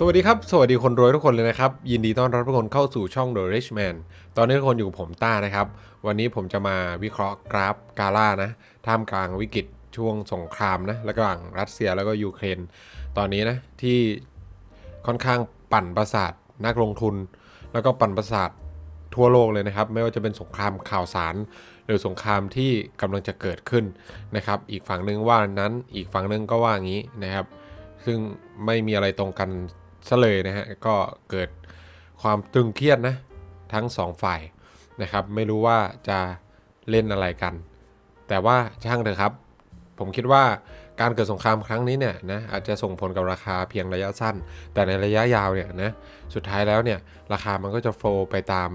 สวัสดีครับ สวัสดีคนรวยทุกคนเลยนะครับ ยินดีต้อนรับทุกคนเข้าสู่ช่อง The Rich Man ตอนนี้ทุกคนอยู่กับผมต้านะครับ วันนี้ผมจะมาวิเคราะห์กราฟกาล่านะท่ามกลางวิกฤตช่วงสงครามนะระหว่างรัสเซียแล้วก็ยูเครน ตอนนี้นะที่ค่อนข้างปั่นประสาทนักลงทุน แล้วก็ปั่นประสาททั่วโลกเลยนะครับ ไม่ว่าจะเป็นสงครามข่าวสาร หรือสงครามที่กำลังจะเกิดขึ้นนะครับ อีกฝั่งหนึ่งว่านั้นอีกฝั่งหนึ่งก็ว่างี้นะครับ ซึ่งไม่มีอะไรตรงกัน ซะเลยนะฮะก็เกิดความตึงเครียดนะทั้งสองฝ่ายนะครับ ไม่รู้ว่าจะเล่นอะไรกัน แต่ว่าช่างเถอะครับ ผมคิดว่าการเกิดสงครามครั้งนี้เนี่ยนะอาจจะส่งผลกับราคาเพียงระยะสั้น แต่ในระยะยาวเนี่ยนะสุดท้ายแล้วเนี่ยราคามันก็จะโฟลไปตาม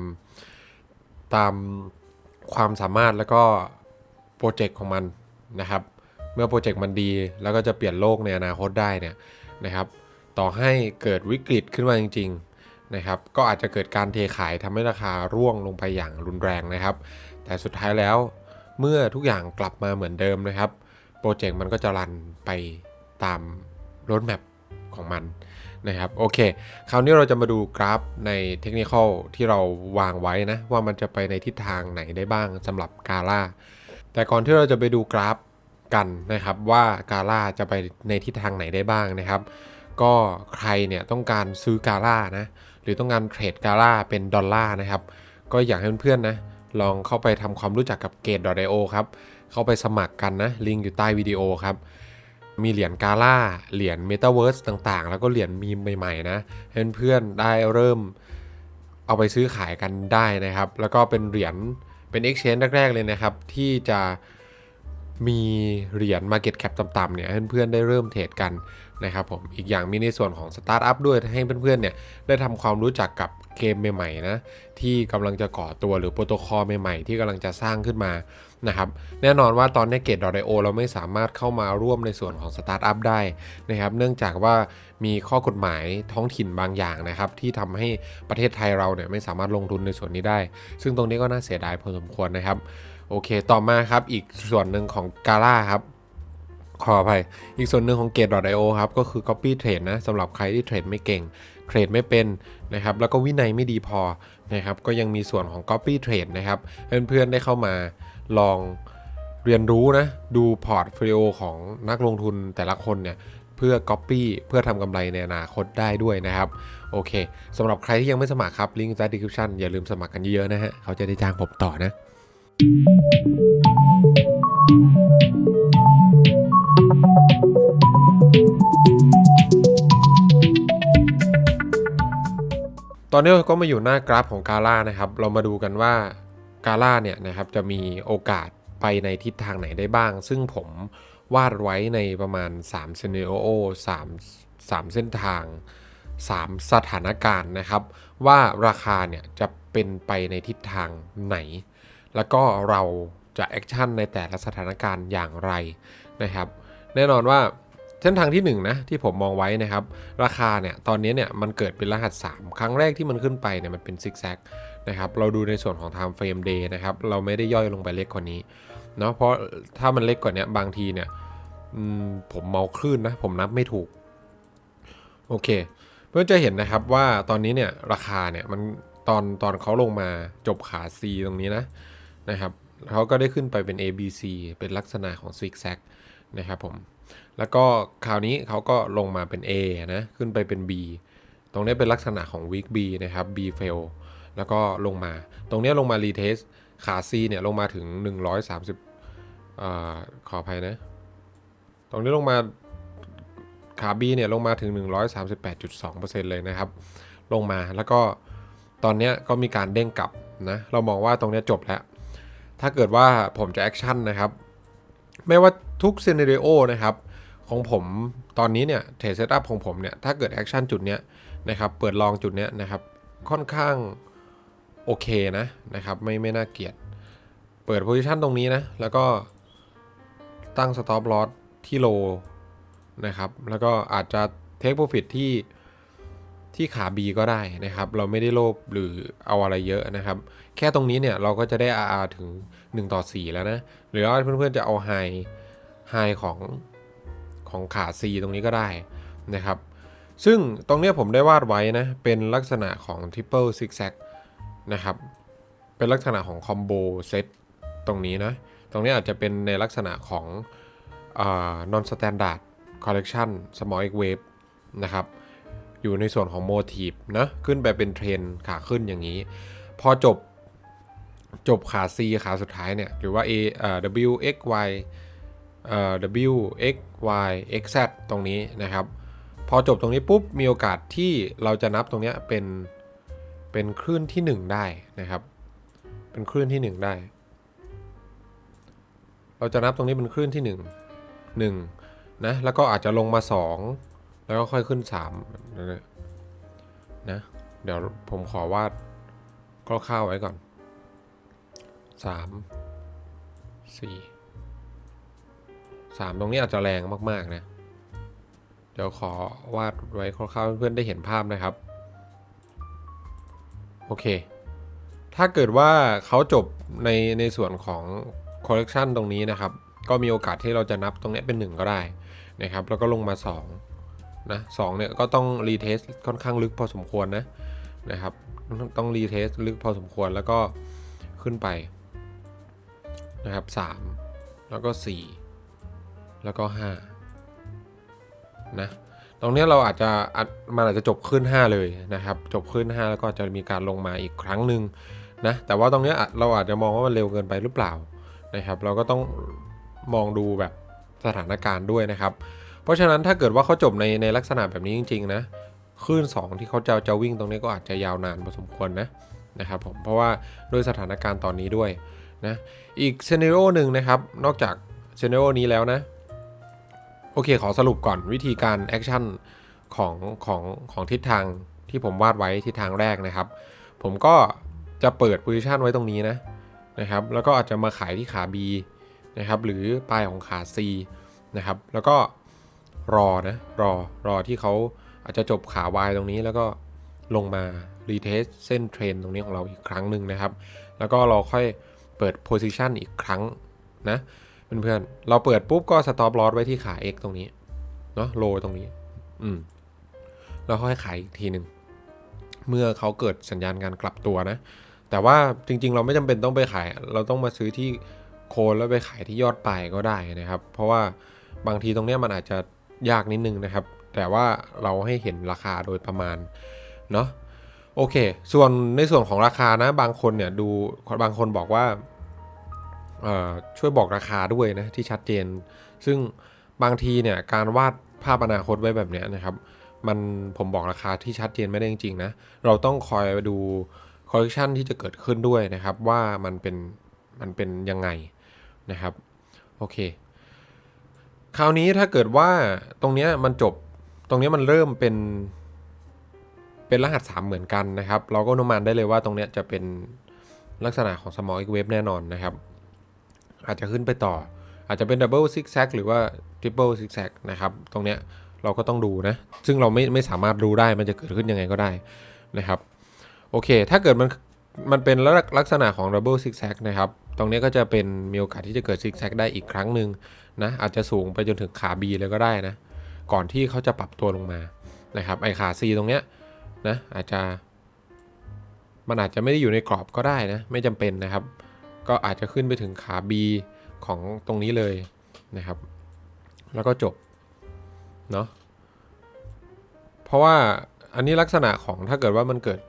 ตามความสามารถแล้วก็โปรเจกต์ของมันนะครับ เมื่อโปรเจกต์มันดีแล้วก็จะเปลี่ยนโลกในอนาคตได้เนี่ยนะครับ ต่อให้เกิดวิกฤตขึ้นมาจริงๆนะครับ ก็อาจจะเกิดการเทขายทำให้ราคาร่วงลงไปอย่างรุนแรงนะครับ แต่สุดท้ายแล้วเมื่อทุกอย่างกลับมาเหมือนเดิมนะครับ โปรเจกต์มันก็จะรันไปตามรถแมพของมันนะครับโอเค คราวนี้เราจะมาดูกราฟในเทคนิคที่เราวางไว้นะ ว่ามันจะไปในทิศทางไหนได้บ้างสำหรับกาล่าแต่ก่อนที่เราจะไปดูกราฟกันนะครับว่ากาล่าจะไปในทิศทางไหนได้บ้างนะครับ ก็ใครเนี่ยต้องการซื้อกาล่านะหรือต้องการเทรดกาล่าเป็นดอลลาร์นะครับ ก็อยากให้เพื่อนๆนะลองเข้าไปทำความรู้จักกับเกต .io ครับ เข้าไปสมัครกันนะ ลิงก์อยู่ใต้วิดีโอครับ มีเหรียญกาล่า เหรียญ Metaverse ต่างๆ แล้วก็เหรียญมีมใหม่ๆนะให้เพื่อนๆได้เริ่มเอาไปซื้อขายกันได้นะครับ แล้วก็เป็นเหรียญเป็น Exchange แรก ๆ เลยนะครับ ที่จะมีเหรียญ Market Cap ต่ำๆเนี่ยให้เพื่อนๆได้เริ่มเทรดกัน นะครับผมอีกอย่างมีในส่วนของสตาร์ทอัพด้วยให้เพื่อนๆเนี่ยได้ทำความรู้จักกับเกมใหม่ๆนะที่กำลังจะก่อตัวหรือโปรโตคอลใหม่ๆ ที่กำลังจะสร้างขึ้นมานะครับแน่นอนว่าตอนนี้เกต .io เราไม่สามารถเข้ามาร่วมในส่วนของสตาร์ทอัพได้นะครับเนื่องจากว่ามีข้อกฎหมายท้องถิ่นบางอย่างนะครับที่ทำให้ประเทศไทยเราเนี่ยไม่สามารถลงทุนในส่วนนี้ได้ ซึ่งตรงนี้ก็น่าเสียดายพอสมควรนะครับโอเค ต่อมาครับ อีกส่วนหนึ่งของกาล่าครับ ขออภัย อีกส่วนหนึ่งของ Gate.io ครับ ก็คือ Copy Trade นะสำหรับใครที่เทรดไม่เก่ง เทรดไม่เป็นนะครับ แล้วก็วินัยไม่ดีพอนะครับ ก็ยังมีส่วนของ Copy Trade นะครับ เพื่อนๆได้เข้ามาลองเรียนรู้นะ ดูพอร์ตโฟลิโอของนักลงทุนแต่ละคนเนี่ย เพื่อ Copy เพื่อทำกำไรในอนาคตได้ด้วยนะครับ โอเคสำหรับใครที่ยังไม่สมัครครับ ลิงก์ใต้ description อย่าลืมสมัครกันเยอะๆนะฮะ เขาจะได้จ้างผมต่อนะ ตอนนี้เราก็มาอยู่หน้ากราฟของกาล่านะครับ เรามาดูกันว่ากาล่าเนี่ยนะครับจะมีโอกาสไปในทิศทางไหนได้บ้าง ซึ่งผมวาดไว้ในประมาณ3 s c e n a r i o 3 3เส้นทาง 3 สถานการณ์นะครับ ว่าราคาเนี่ยจะเป็นไปในทิศทางไหน แล้วก็เราจะแอคชั่นในแต่ละสถานการณ์อย่างไรนะครับ แน่นอนว่า เส้นทางที่1นนะที่ผมมองไว้นะครับ ราคาเนี่ยตอนนี้เนี่ยมันเกิดเป็นรหัส 3 ครั้งแรกที่มันขึ้นไปเนี่ยมันเป็นซิกแซกนะครับเราดูในส่วนของ time frame day นะครับเราไม่ได้ย่อยลงไปเล็กกว่านี้เนาะเพราะถ้ามันเล็กกว่านี้บางทีเนี่ยผมเมาคลื่นนะผมนับไม่ถูก โอเค เพื่อจะเห็นนะครับว่าตอนนี้เนี่ยราคาเนี่ยมันตอนตอนเขาลงมาจบขา C ตรงนี้นะนะครับเขาก็ได้ขึ้นไปเป็น A B C เป็นลักษณะของ zig zag นะครับผม แล้วก็คราวนี้เขาก็ลงมาเป็น A นะ ขึ้นไปเป็น B ตรงนี้เป็นลักษณะของ week B นะครับ B fail แล้วก็ลงมา ตรงนี้ลงมา retest ขา C เนี่ยลงมาถึง 130อ่าขออภัยนะ ตรงนี้ลงมาขา B เนี่ยลงมาถึง 138.2%เลยนะครับ ลงมาแล้วก็ตอนนี้ก็มีการเด้งกลับนะ เรามองว่าตรงนี้จบแล้ว ถ้าเกิดว่าผมจะแอคชั่นนะครับ ไม่ว่าทุกซีนารีโอนะครับ ของผมตอนนี้เนี่ยเทรดเซตอัพของผมเนี่ยถ้าเกิดแอคชั่นจุดเนี้ยนะครับเปิดลองจุดเนี้ยนะครับค่อนข้างโอเคนะนะครับไม่ไม่น่าเกลียด เปิดโพซิชันตรงนี้นะแล้วก็ตั้งสต็อปลอสที่โลนะครับแล้วก็อาจจะเทคโปรฟิตที่ที่ขา B ก็ได้นะครับ เราไม่ได้โลภหรือเอาอะไรเยอะนะครับ แค่ตรงนี้เนี่ยเราก็จะได้ RR ถึง 1 ต่อ 4 แล้วนะ หรือว่าเพื่อนๆจะเอาไฮไฮของ ของขา C ตรงนี้ก็ได้นะครับ ซึ่งตรงนี้ผมได้วาดไว้นะ เป็นลักษณะของ triple zigzag นะครับ เป็นลักษณะของคอมโบเซตตรงนี้นะ ตรงนี้อาจจะเป็นในลักษณะของเอ่อ non standard collection small wave นะครับ อยู่ในส่วนของโมทีฟนะ ขึ้นไปเป็นเทรนขาขึ้นอย่างนี้ พอจบจบขา C ขาสุดท้ายเนี่ย หรือว่า A อ่อ W X Y เอ่อ W X Y X Z ตรงนี้นะครับ พอจบตรงนี้ปุ๊บมีโอกาสที่เราจะนับตรงเนี้ยเป็นเป็นคลื่นที่ 1 ได้นะครับ เป็นคลื่นที่ 1 ได้ เราจะนับตรงนี้เป็นคลื่นที่ 1 1นะแล้วก็อาจจะลงมา 2 แล้วก็ค่อยขึ้น3นะนะเดี๋ยวผมขอวาดคร่าวๆไว้ก่อน 3 4 3ตรงนี้อาจจะแรงมากๆนะ เดี๋ยวขอวาดไว้คร่าวๆเพื่อนๆได้เห็นภาพนะครับ โอเค ถ้าเกิดว่าเขาจบในในส่วนของคอลเลกชันตรงนี้นะครับ ก็มีโอกาสที่เราจะนับตรงนี้เป็น 1 ก็ได้นะครับ แล้วก็ลงมา2นะสเนี่ยก็ต้องรีเทสค่อนข้างลึกพอสมควรนะนะครับ ต้องรีเทสลึกพอสมควรแล้วก็ขึ้นไปนะครับ3แล้วก็ 4 แล้วก็ 5 นะ ตรงนี้เราอาจจะอาจมันอาจจะจบขึ้น 5 เลยนะครับ จบขึ้น 5 แล้วก็จะมีการลงมาอีกครั้งหนึ่งนะ แต่ว่าตรงนี้เราอาจจะมองว่ามันเร็วเกินไปหรือเปล่านะครับ เราก็ต้องมองดูแบบสถานการณ์ด้วยนะครับ เพราะฉะนั้นถ้าเกิดว่าเขาจบในในลักษณะแบบนี้จริง ๆ นะคลื่น 2 ที่เขาจะจะวิ่งตรงนี้ก็อาจจะยาวนานพอสมควรนะนะครับผมเพราะว่าด้วยสถานการณ์ตอนนี้ด้วยนะอีกเซน a ร o หนึ่งนะครับ นอกจากเซน a ร o นี้แล้วนะ โอเค ขอสรุปก่อนวิธีการแอคชั่นของของของทิศทางที่ผมวาดไว้ทิศทางแรกนะครับ ผมก็จะเปิด position ไว้ตรงนี้นะนะครับ แล้วก็อาจจะมาขายที่ขา B นะครับ หรือปลายของขา C นะครับ แล้วก็รอนะ รอ รอที่เขาอาจจะจบขา Y ตรงนี้แล้วก็ลงมารีเทสเส้นเทรนตรงนี้ของเราอีกครั้งหนึ่งนะครับ แล้วก็เราค่อยเปิด position อีกครั้งนะ เพื่อนๆ เราเปิดปุ๊บก็ stop loss ไว้ที่ขา X ตรงนี้ เนาะ low ตรงนี้ อืมแล้วค่อยขายอีกทีหนึ่ง เมื่อเขาเกิดสัญญาณการกลับตัวนะ แต่ว่าจริง ๆ เราไม่จำเป็นต้องไปขาย เราต้องมาซื้อที่โคนแล้วไปขายที่ยอดปลายก็ได้นะครับ เพราะว่าบางทีตรงเนี้ยมันอาจจะยากนิดนึงนะครับ แต่ว่าเราให้เห็นราคาโดยประมาณ เนาะโอเค ส่วนในส่วนของราคานะ บางคนเนี่ยดู บางคนบอกว่า ช่วยบอกราคาด้วยนะที่ชัดเจน ซึ่งบางทีเนี่ยการวาดภาพอนาคตไว้แบบนี้นะครับมันผมบอกราคาที่ชัดเจนไม่ได้จริงๆนะเราต้องคอยดูคอลเลคชันที่จะเกิดขึ้นด้วยนะครับว่ามันเป็นมันเป็นยังไงนะครับโอเค คราวนี้ถ้าเกิดว่าตรงนี้มันจบตรงนี้มันเริ่มเป็นเป็นรหัส 3 เหมือนกันนะครับ เราก็อนุมานได้เลยว่าตรงนี้จะเป็นลักษณะของ small x wave แน่นอนนะครับ อาจจะขึ้นไปต่อ อาจจะเป็น double zigzag หรือว่า triple zigzag นะครับ ตรงเนี้ยเราก็ต้องดูนะ ซึ่งเราไม่ไม่สามารถรู้ได้มันจะเกิดขึ้นยังไงก็ได้นะครับ โอเค ถ้าเกิดมันมันเป็นลักษณะของ double zigzag นะครับ ตรงเนี้ยก็จะเป็นมีโอกาสที่จะเกิด zigzag ได้อีกครั้งหนึ่งนะ อาจจะสูงไปจนถึงขา B เลยก็ได้นะ ก่อนที่เขาจะปรับตัวลงมา นะครับ ไอขา C ตรงเนี้ยนะอาจจะ มันอาจจะไม่ได้อยู่ในกรอบก็ได้นะ ไม่จำเป็นนะครับ ก็อาจจะขึ้นไปถึงขา B ของตรงนี้เลยนะครับ แล้วก็จบเนาะเพราะว่าอันนี้ลักษณะของถ้าเกิดว่ามันเกิด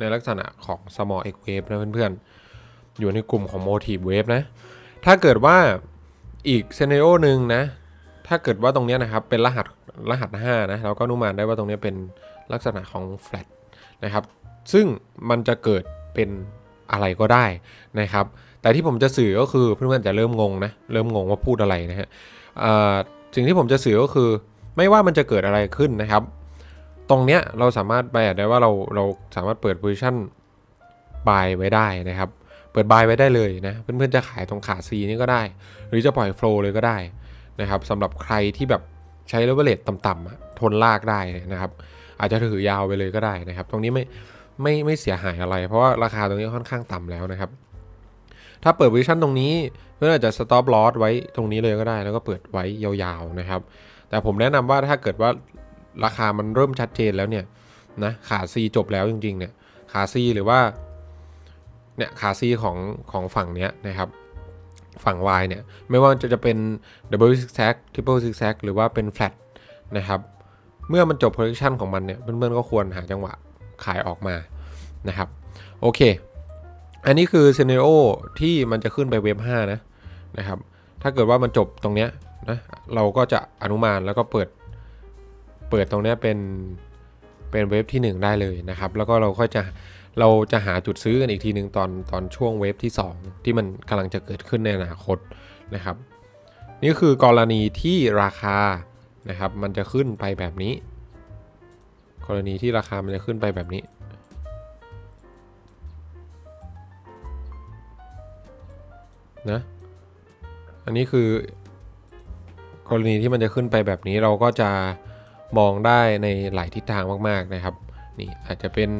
ในลักษณะของ small x wave นะเพื่อนๆ อยู่ในกลุ่มของ motive wave นะ ถ้าเกิดว่าอีก scenario หนึ่งนะ ถ้าเกิดว่าตรงนี้นะครับเป็นรหัสรหัส 5 นะ เราก็อนุมานได้ว่าตรงนี้เป็นลักษณะของ flat นะครับ ซึ่งมันจะเกิดเป็นอะไรก็ได้นะครับ แต่ที่ผมจะสื่อก็คือเพื่อนๆจะเริ่มงงนะเริ่มงงว่าพูดอะไรนะฮะสิ่งที่ผมจะสื่อก็คือ ไม่ว่ามันจะเกิดอะไรขึ้นนะครับ ตรงเนี้ยเราสามารถแปลได้ว่าเราเราสามารถเปิด position buy ไว้ได้นะครับ เปิด buy ไว้ได้เลยนะเพื่อนๆจะขายตรงขา C นี่ก็ได้ หรือจะปล่อย flow เลยก็ได้นะครับสำหรับใครที่แบบใช้ leverage ต่ำๆทนลากได้นะครับ อาจจะถือยาวไปเลยก็ได้นะครับ ตรงนี้ไม่ไม่ไม่เสียหายอะไร เพราะว่าราคาตรงนี้ค่อนข้างต่ำแล้วนะครับ ถ้าเปิด position ตรงนี้เพื่อนอาจจะ stop loss ไว้ตรงนี้เลยก็ได้ แล้วก็เปิดไว้ยาวๆนะครับ แต่ผมแนะนำว่าถ้าเกิดว่าราคามันเริ่มชัดเจนแล้วเนี่ยนะขา C จบแล้วจริงๆเนี่ยขา C หรือว่าเนี่ยขา C ของของฝั่งเนี้ยนะครับฝั่ง Y เนี่ยไม่ว่าจะจะเป็น double zigzag triple zigzag หรือว่าเป็น flat นะครับเมื่อมันจบ projection ของมันเนี่ยเพื่อนๆก็ควรหาจังหวะขายออกมานะครับโอเค อันนี้คือ scenario ที่มันจะขึ้นไปเว็บ5นะนะครับ ถ้าเกิดว่ามันจบตรงเนี้ยนะเราก็จะอนุมานแล้วก็เปิดเปิดตรงเนี้ยเป็นเป็นเว็บที่ 1 ได้เลยนะครับ แล้วก็เราค่อยจะเราจะหาจุดซื้อกันอีกทีหนึ่งตอนตอนช่วงเวฟที่ 2 ที่มันกำลังจะเกิดขึ้นในอนาคตนะครับ นี่คือกรณีที่ราคานะครับ มันจะขึ้นไปแบบนี้ กรณีที่ราคามันจะขึ้นไปแบบนี้ นะ อันนี้คือกรณีที่มันจะขึ้นไปแบบนี้เราก็จะมองได้ในหลายทิศทางมากๆนะครับ นี่อาจจะเป็น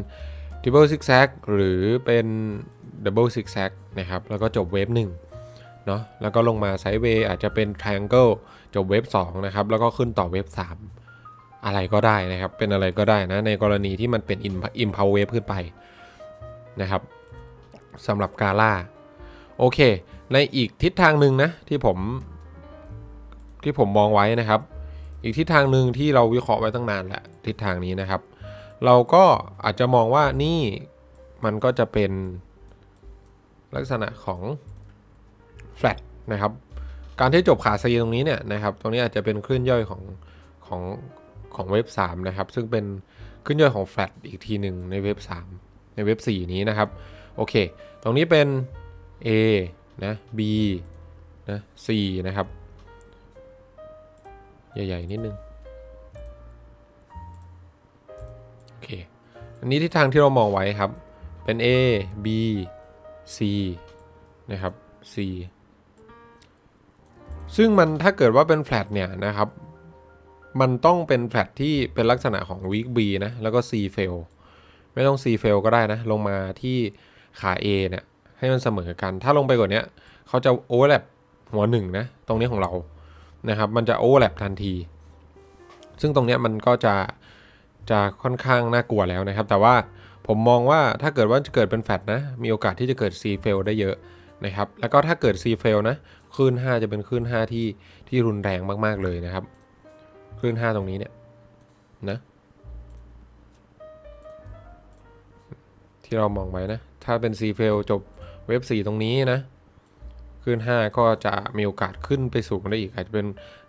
triple zigzag หรือเป็น double zigzag นะครับ แล้วก็จบเวฟ1เนาะแล้วก็ลงมาไซด์เวย์อาจจะเป็น triangle จบเวฟ2นะครับ แล้วก็ขึ้นต่อเวฟ3อะไรก็ได้นะครับ เป็นอะไรก็ได้นะ ในกรณีที่มันเป็น impulse wave ขึ้นไปนะครับสำหรับกาล่าโอเค ในอีกทิศทางหนึ่งนะที่ผมที่ผมมองไว้นะครับ อีกทิศทางหนึ่งที่เราวิเคราะห์ไว้ตั้งนานแหละทิศทางนี้นะครับ เราก็อาจจะมองว่านี่มันก็จะเป็นลักษณะของ flat นะครับการที่จบขาซีตรงนี้เนี่ยนะครับตรงนี้อาจจะเป็นคลื่นย่อยของของของเว็บ3นะครับ ซึ่งเป็นคลื่นย่อยของ flat อีกทีหนึ่งในเว็บ3ในเว็บ4นี้นะครับ โอเค ตรงนี้เป็น A นะ B นะ C นะครับ ใหญ่ ๆ นิดนึง โอเค อันนี้ทิศทางที่เรามองไว้ครับ เป็น A B C นะครับ C ซึ่งมันถ้าเกิดว่าเป็นแฟลตเนี่ยนะครับ มันต้องเป็นแฟลตที่เป็นลักษณะของ week B นะ แล้วก็ C fail ไม่ต้อง C fail ก็ได้นะ ลงมาที่ขา A เนี่ย ให้มันเสมอกัน ถ้าลงไปกว่านี้เขาจะ overlap หัวหนึ่งนะตรงนี้ของเรานะครับ มันจะ overlap ทันที ซึ่งตรงนี้มันก็จะจะค่อนข้างน่ากลัวแล้วนะครับ แต่ว่าผมมองว่าถ้าเกิดว่าจะเกิดเป็นแฟลตนะ มีโอกาสที่จะเกิด C fail ได้เยอะนะครับ แล้วก็ถ้าเกิด C fail นะคลื่น 5 จะเป็นคลื่น 5 ที่ที่รุนแรงมาก ๆ เลยนะครับคลื่น 5 ตรงนี้เนี่ยนะที่เรามองไว้นะ ถ้าเป็น C fail จบ เว็บ 4 ตรงนี้นะคลื่น5 ก็จะมีโอกาสขึ้นไปสูงได้อีกอาจจะเป็น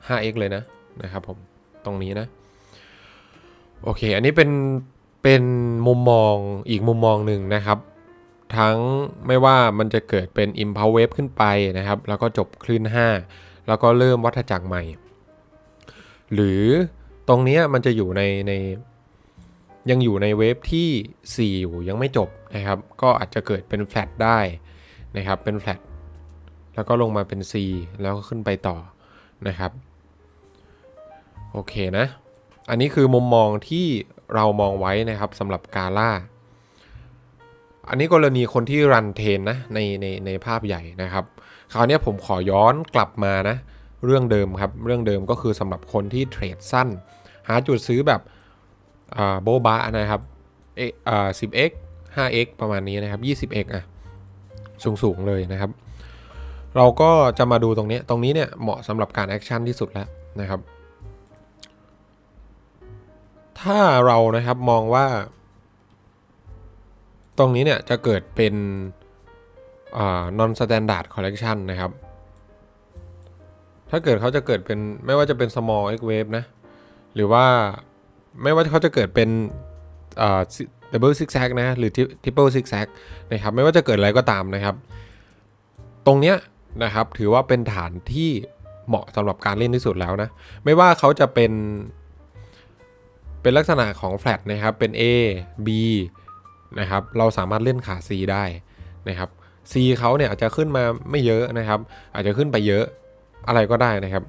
5x เลยนะนะครับผมตรงนี้นะ โอเค อันนี้เป็นเป็นมุมมองอีกมุมมองหนึ่งนะครับ ทั้งไม่ว่ามันจะเกิดเป็น impulse wave ขึ้นไปนะครับ แล้วก็จบคลื่น 5 แล้วก็เริ่มวัฏจักรใหม่ หรือตรงนี้มันจะอยู่ในในยังอยู่ในเวฟที่ 4 อยู่ยังไม่จบ นะครับ ก็อาจจะเกิดเป็นแฟลตได้นะครับ เป็นแฟลตแล้วก็ลงมาเป็น C แล้วก็ขึ้นไปต่อนะครับ โอเคนะ อันนี้คือมุมมองที่เรามองไว้นะครับสำหรับกาล่า อันนี้กรณีคนที่รันเทนนะในในในภาพใหญ่นะครับ คราวนี้ผมขอย้อนกลับมานะ เรื่องเดิมครับ เรื่องเดิมก็คือสำหรับคนที่เทรดสั้น หาจุดซื้อแบบโบบะนะครับเออ่า 10x 5x ประมาณนี้นะครับ 20x อะสูงสูงเลยนะครับ เราก็จะมาดูตรงนี้ ตรงนี้เนี่ยเหมาะสำหรับการแอคชั่นที่สุดแล้วนะครับ ถ้าเรานะครับมองว่า ตรงนี้เนี่ยจะเกิดเป็นอ่า non standard collection นะครับ ถ้าเกิดเขาจะเกิดเป็นไม่ว่าจะเป็น small x wave นะ หรือว่าไม่ว่าเขาจะเกิดเป็น อ่า double zigzag นะหรือ triple zigzag นะครับไม่ว่าจะเกิดอะไรก็ตามนะครับ ตรงเนี้ยนะครับถือว่าเป็นฐานที่เหมาะสำหรับการเล่นที่สุดแล้วนะ ไม่ว่าเขาจะเป็น เป็นลักษณะของแฟลตนะครับเป็น A B นะครับเราสามารถเล่นขา C ได้นะครับ C เขาเนี่ยอาจจะขึ้นมาไม่เยอะนะครับ อาจจะขึ้นไปเยอะอะไรก็ได้นะครับ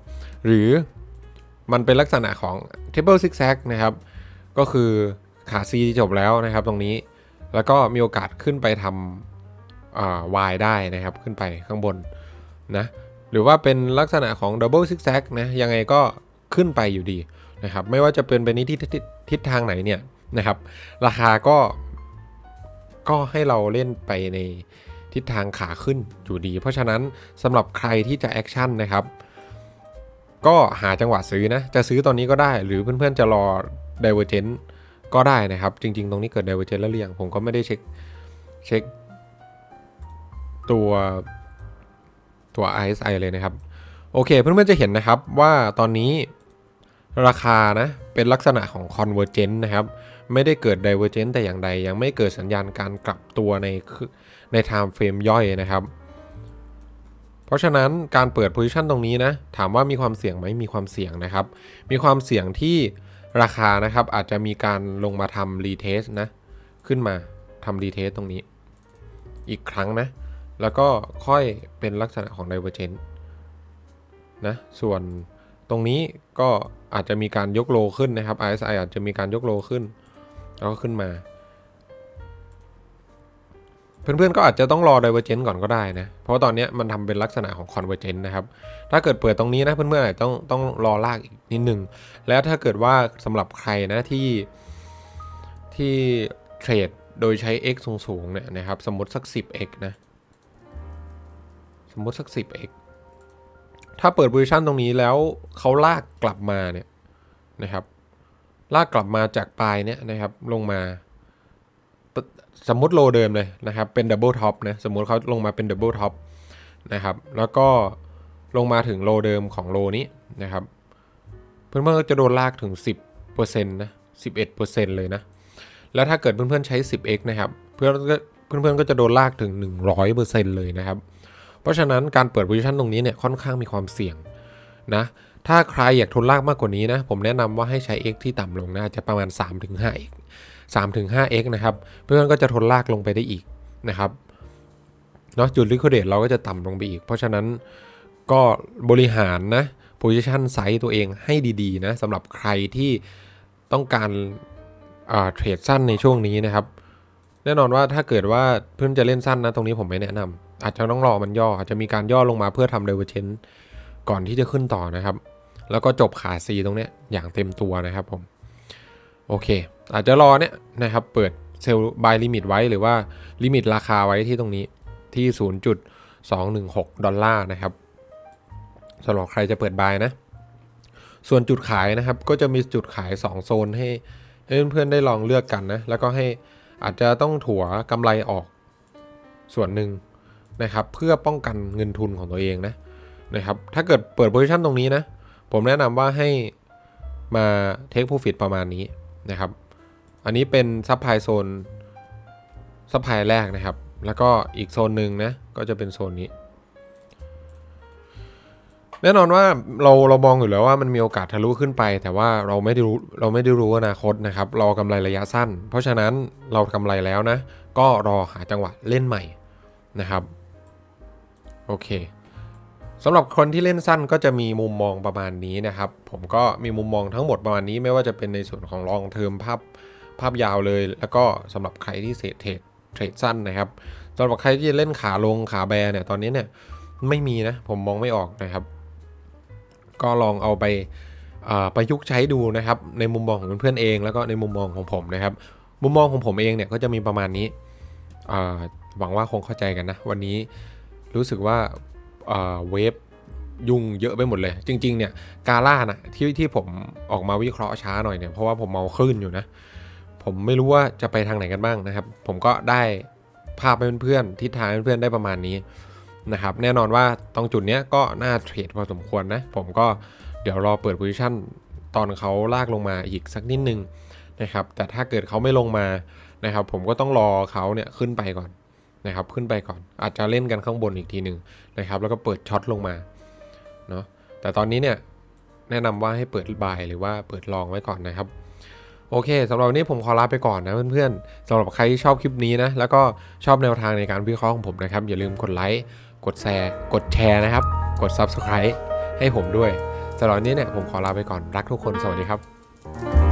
หรือมันเป็นลักษณะของ triple zigzag นะครับ ก็คือ ขา C จบแล้วนะครับตรงนี้ แล้วก็มีโอกาสขึ้นไปทำอ่า Y ได้นะครับขึ้นไปข้างบนนะหรือว่าเป็นลักษณะของ double zigzag นะยังไงก็ขึ้นไปอยู่ดีนะครับไม่ว่าจะเป็นไปในทิศทิศทิศทางไหนเนี่ยนะครับราคาก็ก็ให้เราเล่นไปในทิศทางขาขึ้นอยู่ดี เพราะฉะนั้นสำหรับใครที่จะแอคชั่นนะครับก็หาจังหวะซื้อนะ จะซื้อตอนนี้ก็ได้หรือเพื่อนๆจะรอ Divergent ก็ได้นะครับ จริง ๆ ตรงนี้เกิด Divergent แล้วหรือยังผมก็ไม่ได้เช็คเช็คตัวตัว RSI เลยนะครับ โอเค เพื่อนๆจะเห็นนะครับว่าตอนนี้ราคานะเป็นลักษณะของ Convergent นะครับ ไม่ได้เกิด Divergent แต่อย่างใด ยังไม่เกิดสัญญาณการกลับตัวในใน time frame ย่อยนะครับ เพราะฉะนั้นการเปิด position ตรงนี้นะ ถามว่ามีความเสี่ยงไหมมีความเสี่ยงนะครับ มีความเสี่ยงที่ ราคานะครับอาจจะมีการลงมาทำรีเทสนะ ขึ้นมาทำรีเทสตรงนี้ อีกครั้งนะ แล้วก็ค่อยเป็นลักษณะของ divergent นะส่วนตรงนี้ก็อาจจะมีการยกโลขึ้นนะครับ RSI อาจจะมีการยกโลขึ้น แล้วก็ขึ้นมา เพื่อนๆก็อาจจะต้องรอ divergent ก่อนก็ได้นะ เพราะว่าตอนนี้มันทำเป็นลักษณะของ convergent นะครับ ถ้าเกิดเปิดตรงนี้นะเพื่อนๆอาจจะต้องต้องรอลากอีกนิดนึง แล้วถ้าเกิดว่าสำหรับใครนะที่ที่เทรดโดยใช้ x สูงๆเนี่ยนะครับสมมติสัก 10x นะ สมมติสัก 10x ถ้าเปิด position ตรงนี้แล้วเขาลากกลับมาเนี่ยนะครับ ลากกลับมาจากปลายเนี่ยนะครับลงมา สมมติโลเดิมเลยนะครับ เป็นดับเบิลท็อปนะสมมติเขาลงมาเป็นดับเบิลท็อปนะครับ แล้วก็ลงมาถึงโลเดิมของโลนี้นะครับ เพื่อนๆก็จะโดนลากถึง 10%นะ11%เลยนะ แล้วถ้าเกิดเพื่อนๆใช้ 10x นะครับ เพื่อนก็เพื่อนๆก็จะโดนลากถึง 100%เลยนะครับ เพราะฉะนั้นการเปิด position ตรงนี้เนี่ยค่อนข้างมีความเสี่ยงนะ ถ้าใครอยากทนลากมากกว่านี้นะ ผมแนะนำว่าให้ใช้ x ที่ต่ำลงนะจจะประมาณ 3-5x 3-5x นะครับเพื่อนก็จะทนลากลงไปได้อีกนะครับเนาะจุด liquidate เราก็จะต่ำลงไปอีก เพราะฉะนั้นก็บริหารนะ position size ตัวเองให้ดีๆนะสำหรับใครที่ต้องการเทรดสั้นในช่วงนี้นะครับแน่นอนว่าถ้าเกิดว่าเพื่อนจะเล่นสั้นนะตรงนี้ผมไม่แนะนำอาจจะต้องรอมันย่ออาจจะมีการย่อลงมาเพื่อทำ divergent ก่อนที่จะขึ้นต่อนะครับ แล้วก็จบขา C ตรงนี้อย่างเต็มตัวนะครับผม โอเค อาจจะรอเนี่ยนะครับ เปิดเซลล์บายลิมิตไว้หรือว่าลิมิตราคาไว้ที่ตรงนี้ที่ 0.216 ดอลลาร์นะครับสำหรับใครจะเปิดบายนะ ส่วนจุดขายนะครับ ก็จะมีจุดขาย 2 โซนให้ให้เพื่อนๆได้ลองเลือกกันนะ แล้วก็ให้อาจจะต้องถัวกำไรออกส่วนหนึ่งนะครับ เพื่อป้องกันเงินทุนของตัวเองนะนะครับ ถ้าเกิดเปิดโพซิชันตรงนี้นะ ผมแนะนำว่าให้มาเทค Profit ประมาณนี้นะครับ อันนี้เป็นซับไพโซนซับไพแรกนะครับ แล้วก็อีกโซนหนึ่งนะ ก็จะเป็นโซนนี้ แน่นอนว่าเราเรามองอยู่แล้วว่ามันมีโอกาสทะลุขึ้นไป แต่ว่าเราไม่ได้รู้เราไม่ได้รู้อนาคตนะครับรอกำไรระยะสั้น เพราะฉะนั้นเรากำไรแล้วนะ ก็รอหาจังหวะเล่นใหม่นะครับ โอเคสำหรับคนที่เล่นสั้นก็จะมีมุมมองประมาณนี้นะครับ ผมก็มีมุมมองทั้งหมดประมาณนี้ไม่ว่าจะเป็นในส่วนของลองเทอมภาพ ภาพยาวเลย แล้วก็สำหรับใครที่เทรดเทรดเทรดสั้นนะครับสำหรับใครที่จะเล่นขาลงขาแบร์เนี่ยตอนนี้เนี่ยไม่มีนะผมมองไม่ออกนะครับ ก็ลองเอาไปประยุกต์ใช้ดูนะครับ ในมุมมองของเพื่อนเอง แล้วก็ในมุมมองของผมนะครับ มุมมองของผมเองเนี่ยก็จะมีประมาณนี้หวังว่าคงเข้าใจกันนะ วันนี้รู้สึกว่าเวฟยุ่งเยอะไปหมดเลย จริง ๆ เนี่ยกาล่านะที่ที่ผมออกมาวิเคราะห์ช้าหน่อยเนี่ยเพราะว่าผมเมาคลื่นอยู่นะ ผมไม่รู้ว่าจะไปทางไหนกันบ้างนะครับ ผมก็ได้ภาพให้เพื่อนๆทิศทางเพื่อนๆได้ประมาณนี้นะครับ แน่นอนว่าตรงจุดเนี้ยก็น่าเทรดพอสมควรนะ ผมก็เดี๋ยวรอเปิดโพซิชันตอนเขาลากลงมาอีกสักนิดนึงนะครับ แต่ถ้าเกิดเขาไม่ลงมานะครับ ผมก็ต้องรอเขาเนี่ยขึ้นไปก่อนนะครับ ขึ้นไปก่อน อาจจะเล่นกันข้างบนอีกทีหนึ่งนะครับ แล้วก็เปิดช็อตลงมาเนาะแต่ตอนนี้เนี่ยแนะนำว่าให้เปิดบายหรือว่าเปิดลองไว้ก่อนนะครับ โอเคสำหรับวันนี้ผมขอลาไปก่อนนะเพื่อนๆสำหรับใครที่ชอบคลิปนี้นะ แล้วก็ชอบแนวทางในการวิเคราะห์ของผมนะครับ อย่าลืมกดไลค์กดแชร์ กดแชร์นะครับ กด Subscribe ให้ผมด้วยสำหรับวันนี้เนี่ยผมขอลาไปก่อนรักทุกคนสวัสดีครับ